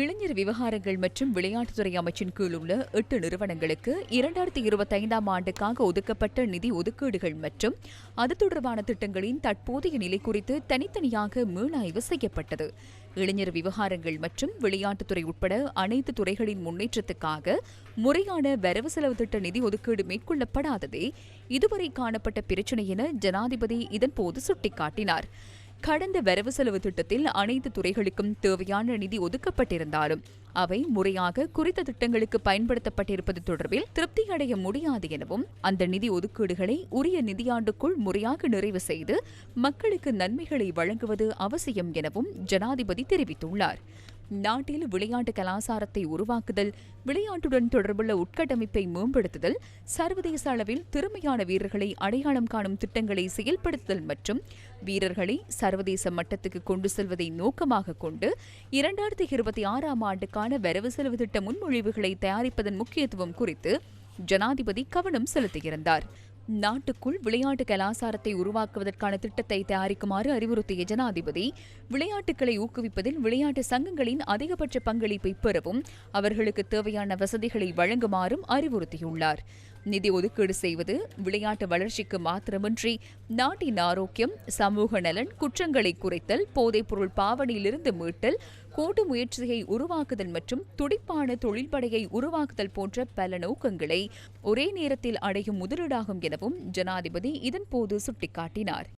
இளைஞர் விவகாரங்கள் மற்றும் விளையாட்டுத்துறை அமைச்சின் கீழ் உள்ள எட்டு நிறுவனங்களுக்கு இரண்டாயிரத்தி இருபத்தைந்தாம் ஆண்டுக்காக ஒதுக்கப்பட்ட நிதி ஒதுக்கீடுகள் மற்றும் அது தொடர்பான திட்டங்களின் தற்போதைய நிலை குறித்து தனித்தனியாக மீளாய்வு செய்யப்பட்டது. இளைஞர் விவகாரங்கள் மற்றும் விளையாட்டுத்துறை உட்பட அனைத்து துறைகளின் முன்னேற்றத்துக்காக முறையான வரவு செலவு திட்ட நிதி ஒதுக்கீடு மேற்கொள்ளப்படாததே இதுவரை காணப்பட்ட பிரச்சினை என ஜனாதிபதி இதன்போது சுட்டிக்காட்டினார். கடந்த வரவு செலவு திட்டத்தில் அனைத்து துறைகளுக்கும் தேவையான நிதி ஒதுக்கப்பட்டிருந்தாலும் அவை முறையாக குறித்த திட்டங்களுக்கு பயன்படுத்தப்பட்டிருப்பது தொடர்பில் திருப்தி அடைய முடியாது எனவும் அந்த நிதி ஒதுக்கீடுகளை உரிய நிதியாண்டுக்குள் முறையாக நிறைவு செய்து மக்களுக்கு நன்மைகளை வழங்குவது அவசியம் எனவும் ஜனாதிபதி தெரிவித்துள்ளார். நாட்டில் விளையாட்டு கலாசாரத்தை உருவாக்குதல் விளையாட்டுடன் தொடர்புள்ள உட்கட்டமைப்பை மேம்படுத்துதல் சர்வதேச அளவில் திறமையான வீரர்களை அடையாளம் காணும் திட்டங்களை செயல்படுத்துதல் மற்றும் வீரர்களை சர்வதேச மட்டத்துக்கு கொண்டு செல்வதை நோக்கமாக கொண்டு இரண்டாயிரத்தி இருபத்தி ஆறாம் ஆண்டுக்கான வரவு செலவு திட்ட முன்மொழிவுகளை தயாரிப்பதன் முக்கியத்துவம் குறித்து ஜனாதிபதி கவனம் செலுத்தியிருந்தார். நாட்டுக்குள் விளையாட்டு கலாசாரத்தை உருவாக்குவதற்கான திட்டத்தை தயாரிக்குமாறு அறிவுறுத்திய ஜனாதிபதி விளையாட்டுகளை ஊக்குவிப்பதில் விளையாட்டு சங்கங்களின் அதிகபட்ச பங்களிப்பை பெறவும் அவர்களுக்கு தேவையான வசதிகளை வழங்குமாறும் அறிவுறுத்தியுள்ளார். நிதி ஒதுக்கீடு செய்வது விளையாட்டு வளர்ச்சிக்கு மாத்திரமின்றி நாட்டின் ஆரோக்கியம் சமூக நலன் குற்றங்களை குறைத்தல் போதைப்பொருள் பாவனையிலிருந்து மீட்டல் கூட்டு முயற்சியை உருவாக்குதல் மற்றும் துடிப்பான தொழில்படையை உருவாக்குதல் போன்ற பல நோக்கங்களை ஒரே நேரத்தில் அடையும் முதலீடாகும் எனவும் ஜனாதிபதி இதன்போது சுட்டிக்காட்டினார்.